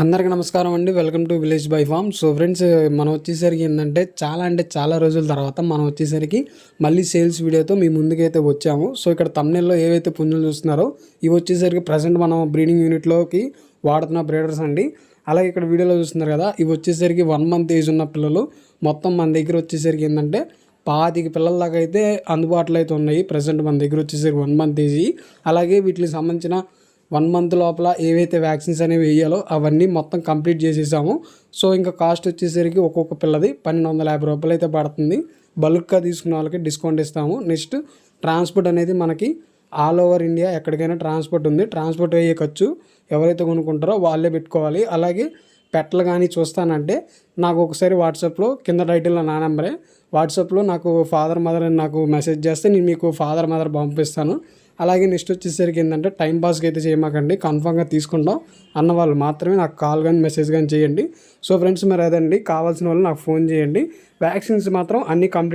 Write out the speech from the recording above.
అందరికీ నమస్కారం అండి. Welcome to village by farm. So friends మనం వచ్చేసరికి ఏంటంటే చాలా అంటే చాలా రోజుల తర్వాత మనం వచ్చేసరికి మళ్ళీ సేల్స్ వీడియోతో మీ ముందుకైతే వచ్చాము. సో ఇక్కడ తమిళలో ఏవైతే పుంజులు చూస్తున్నారో ఇవి వచ్చేసరికి ప్రజెంట్ మనం బ్రీడింగ్ యూనిట్లోకి వాడుతున్న బ్రీడర్స్ అండి. అలాగే ఇక్కడ వీడియోలో చూస్తున్నారు కదా ఇవి వచ్చేసరికి వన్ మంత్ ఏజ్ ఉన్న పిల్లలు. మొత్తం మన దగ్గర వచ్చేసరికి ఏంటంటే పాతిక పిల్లల దాకా అయితే అందుబాటులో అయితే ఉన్నాయి. ప్రజెంట్ మన దగ్గర వచ్చేసరికి వన్ మంత్ ఏజీ అలాగే వీటికి సంబంధించిన వన్ మంత్ లోపల ఏవైతే వ్యాక్సిన్స్ అనేవి వేయాలో అవన్నీ మొత్తం కంప్లీట్ చేసేసాము. సో ఇంకా కాస్ట్ వచ్చేసరికి ఒక్కొక్క పిల్లది పన్నెండు వందల యాభై రూపాయలు అయితే పడుతుంది. బల్క్గా తీసుకున్న వాళ్ళకి డిస్కౌంట్ ఇస్తాము. నెక్స్ట్ ట్రాన్స్పోర్ట్ అనేది మనకి ఆల్ ఓవర్ ఇండియా ఎక్కడికైనా ట్రాన్స్పోర్ట్ ఉంది. ట్రాన్స్పోర్ట్ అయ్యే ఖర్చు ఎవరైతే కొనుక్కుంటారో వాళ్ళే పెట్టుకోవాలి. అలాగే పెట్టలు కానీ చూస్తానంటే నాకు ఒకసారి వాట్సాప్లో కింద టైటిల్లో నా నెంబరే వాట్సాప్లో నాకు ఫాదర్ మదర్ అని నాకు మెసేజ్ చేస్తే నేను మీకు ఫాదర్ మదర్ పంపిస్తాను. అలాగే నెక్స్ట్ వచ్చేసరికి ఏంటంటే టైం పాస్కి అయితే చేయమాకండి కన్ఫామ్గా తీసుకుంటాం. అన్న వాళ్ళు మాత్రమే నాకు కాల్ కానీ మెసేజ్ కానీ చేయండి. సో ఫ్రెండ్స్ మరి అదండి. కావాల్సిన వాళ్ళు నాకు ఫోన్ చేయండి. వ్యాక్సిన్స్ మాత్రం అన్ని కంప్లీట్